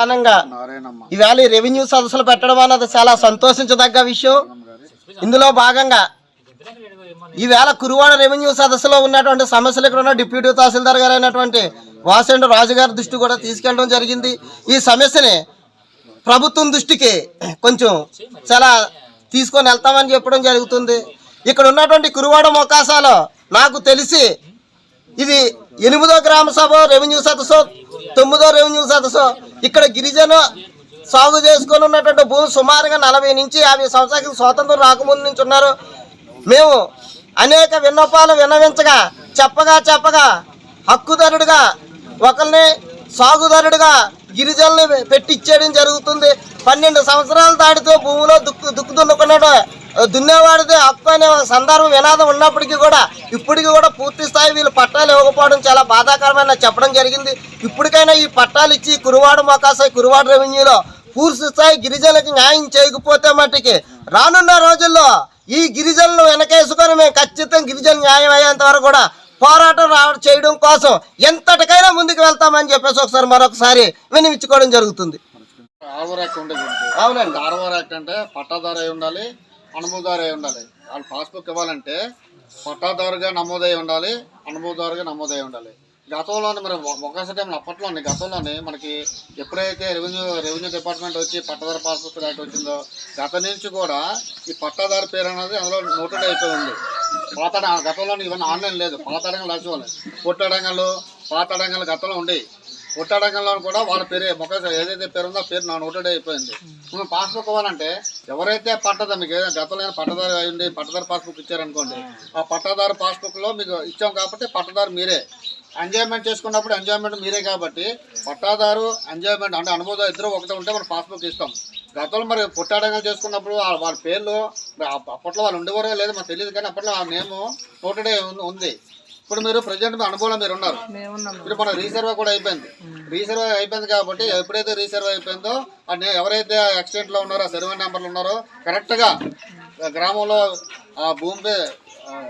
ప్రధానంగా ఈవేళ రెవెన్యూ సదస్సులు పెట్టడం అన్నది చాలా సంతోషించదగ్గ విషయం. ఇందులో భాగంగా ఈవేళ కురువాడ రెవెన్యూ సదస్సులో ఉన్నటువంటి సమస్యలు ఇక్కడ ఉన్న డిప్యూటీ తహసీల్దార్ గారు అయినటువంటి వాసండు రాజు గారి దృష్టి కూడా తీసుకెళ్ళడం జరిగింది. ఈ సమస్యని ప్రభుత్వం దృష్టికి కొంచెం చాలా తీసుకొని వెళ్తామని చెప్పడం జరుగుతుంది. ఇక్కడ ఉన్నటువంటి కురువాడ మొకాసాలో నాకు తెలిసి ఇది ఎనిమిదో గ్రామ సభ రెవెన్యూ సదస్సు తొమ్మిదో రెవెన్యూ సదస్సు. ఇక్కడ గిరిజన సాగు చేసుకొని ఉన్నటువంటి భూమి సుమారుగా నలభై నుంచి యాభై సంవత్సరాలకు స్వాతంత్రం రాకముందు నుంచి ఉన్నారు. మేము అనేక విన్నపాలు విన్నవించగా చెప్పగా చెప్పగా హక్కుదారుడిగా ఒకరిని సాగుదారుడిగా గిరిజనుల్ని పెట్టిచ్చేయడం జరుగుతుంది. పన్నెండు సంవత్సరాలు దాటితో భూమిలో దుక్కు దుక్కు దున్నుకున్నాడు దున్నేవాడిదే హక్కు అనే సందర్భం వినాదం ఉన్నప్పటికీ కూడా ఇప్పటికీ కూడా పూర్తి స్థాయి వీళ్ళు పట్టాలు ఇవ్వకపోవడం చాలా బాధాకరమైన చెప్పడం జరిగింది. ఇప్పటికైనా ఈ పట్టాలు ఇచ్చి కురువాడ మొకాసాయి కురువాడ రెవెన్యూలో పూర్తి స్థాయి గిరిజనులకు న్యాయం చేయకపోతే మట్టికి రానున్న రోజుల్లో ఈ గిరిజనులు వెనకేసుకొని మేము ఖచ్చితంగా గిరిజన న్యాయం అయ్యేంత వరకు కూడా పోరాటం రావడం చేయడం కోసం ఎంతటికైనా ముందుకు వెళ్తామని చెప్పేసి ఒకసారి మరొకసారి వినిపించుకోవడం జరుగుతుంది. అవునండి. అంటే పట్టాదారు అయి ఉండాలి అనుభవదారు అయి ఉండాలి. వాళ్ళు పాస్బుక్ ఇవ్వాలంటే పట్టాదారుగా నమోదై ఉండాలి అనుభవదారుగా నమోదై ఉండాలి. గతంలోనే మరి ఒక టైం అప్పట్లోనే గతంలోనే మనకి ఎప్పుడైతే రెవెన్యూ రెవెన్యూ డిపార్ట్మెంట్ వచ్చి పట్టాదారు పాస్బుక్ యాక్ట్ వచ్చిందో గత నుంచి కూడా ఈ పట్టాదారు పేరు అనేది అందులో నోటెడ్ అయిపోయి ఉంది. పాత గతంలో ఇవన్నీ ఆన్లైన్ లేదు. పాత రాసుకోవాలి రాసేవాళ్ళు. అడంగాలు పాత అడంగలు గతంలో ఉండేవి. పుట్టడంగంలో కూడా వాళ్ళ పేరు మొక్క ఏదైతే పేరు ఉందో పేరు నా నోటెడ్ అయిపోయింది. మనం పాస్బుక్ ఇవ్వాలంటే ఎవరైతే పట్టదా మీకు ఏదైనా గతంలో పట్టదారు అయ్యండి పట్టదారు పాస్బుక్ ఇచ్చారనుకోండి ఆ పట్టదారు పాస్బుక్లో మీకు ఇచ్చాం కాబట్టి పట్టదారు మీరే. ఎంజాయ్మెంట్ చేసుకున్నప్పుడు ఎంజాయ్మెంట్ మీరే కాబట్టి పట్టాదారు ఎంజాయ్మెంట్ అంటే అనుభవం ఇద్దరు ఒకటే ఉంటే మనం పాస్బుక్ ఇస్తాం. గతంలో మరి పుట్టాడంగా చేసుకున్నప్పుడు వాళ్ళ పేర్లు అప్పట్లో వాళ్ళు ఉండేవారో లేదో మాకు తెలియదు కానీ అప్పట్లో ఆ నేమ్ నోటెడ్ ఉంది. ఇప్పుడు మీరు ప్రజెంట్ మీ అనుభవంలో మీరు ఉన్నారు. ఇప్పుడు మన రీసర్వే కూడా అయిపోయింది. రీసర్వే అయిపోయింది కాబట్టి ఎప్పుడైతే రీసర్వే అయిపోయిందో నే- ఎవరైతే యాక్సిడెంట్లో ఉన్నారో సర్వే నెంబర్లు ఉన్నారో కరెక్ట్గా గ్రామంలో ఆ భూమి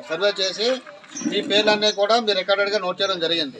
సర్వే చేసి మీ పేర్లన్నీ కూడా మీరు రికార్డెడ్గా నోట్ చేయడం జరిగింది.